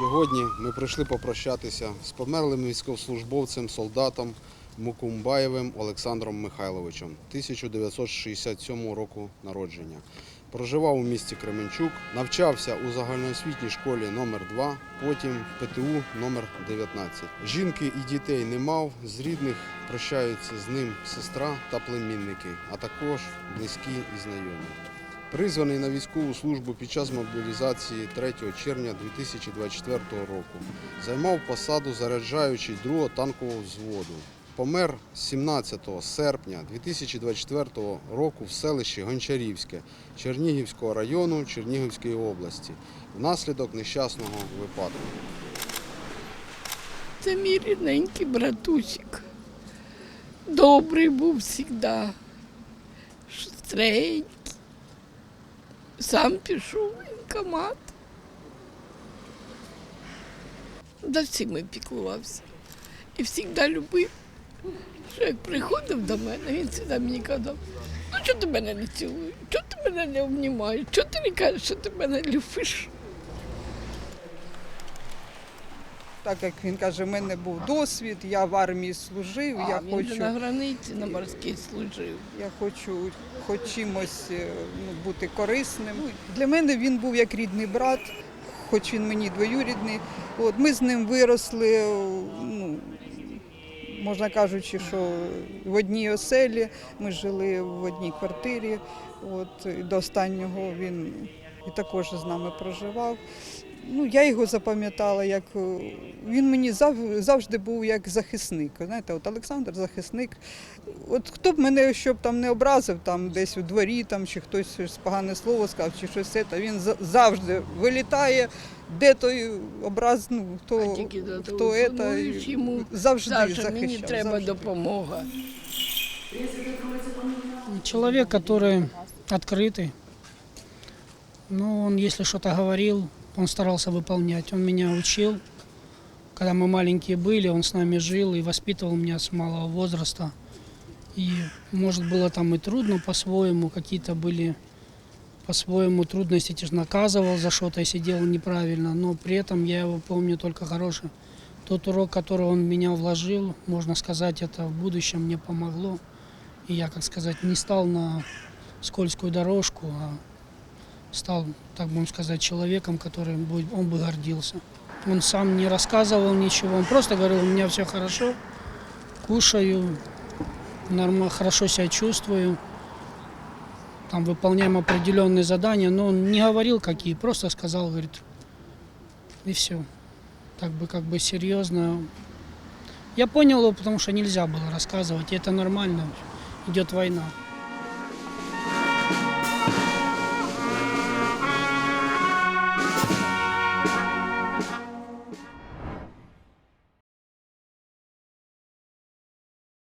Сьогодні ми прийшли попрощатися з померлим військовослужбовцем, солдатом Мукумбаєвим Олександром Михайловичем 1967 року народження. Проживав у місті Кременчук, навчався у загальноосвітній школі номер 2 потім ПТУ номер 19 Жінки і дітей не мав, з рідних прощаються з ним сестра та племінники, а також близькі і знайомі. Призваний на військову службу під час мобілізації 3 червня 2024 року. Займав посаду заряджаючий 2-го танкового взводу. Помер 17 серпня 2024 року в селищі Гончарівське Чернігівського району Чернігівської області внаслідок нещасного випадку. Це мій рідненький братусик. Добрий був завжди. Шустренький. Сам пішов в воєнкомат. За всіми піклувався. І завжди любив. Що як приходив до мене, він завжди мені казав, ну чого ти мене не цілуєш, чого ти мене не обнімаєш, чого ти не кажеш, що ти мене любиш? Так як він каже, в мене був досвід, я в армії служив, А, я він хочу, на границі на морській служив. я хочу хоч чимось е, ну, бути корисним. Для мене він був як рідний брат, хоч він мені двоюрідний. От, ми з ним виросли, е, ну, можна кажучи, що в одній оселі ми жили в одній квартирі. От, і до останнього він і також з нами проживав Ну, я його запам'ятала, як е, він мені зав- завжди був як захисник. Знаєте, от Олександр захисник. От хто б мене щоб там не образив, там десь у дворі, там чи хтось щось погане слово сказав, чи щось це, то він за- завжди вилітає, де той образ, ну хто, А тільки хто зателефонуєш це, йому, завжди Саша, захищав. мені треба завжди. допомога. Человек, который открытый. Ну, он, если что-то говорил, он старался выполнять. Он меня учил. Когда мы маленькие были, он с нами жил и воспитывал меня с малого возраста. И, может, было там и трудно по-своему, какие-то были по-своему трудности, типа, наказывал за что-то, если делал неправильно, но при этом я его помню только хороший. Тот урок, который он в меня вложил, можно сказать, это в будущем мне помогло. И я, как сказать, не стал на скользкую дорожку, а стал, так будем сказать, человеком, которым он бы гордился. Он сам не рассказывал ничего, он просто говорил, у меня все хорошо, кушаю, норма, хорошо себя чувствую, там выполняем определенные задания, но он не говорил какие, просто сказал, говорит, и все. Так бы как бы серьезно. Я понял его, потому что нельзя было рассказывать, и это нормально, идет война.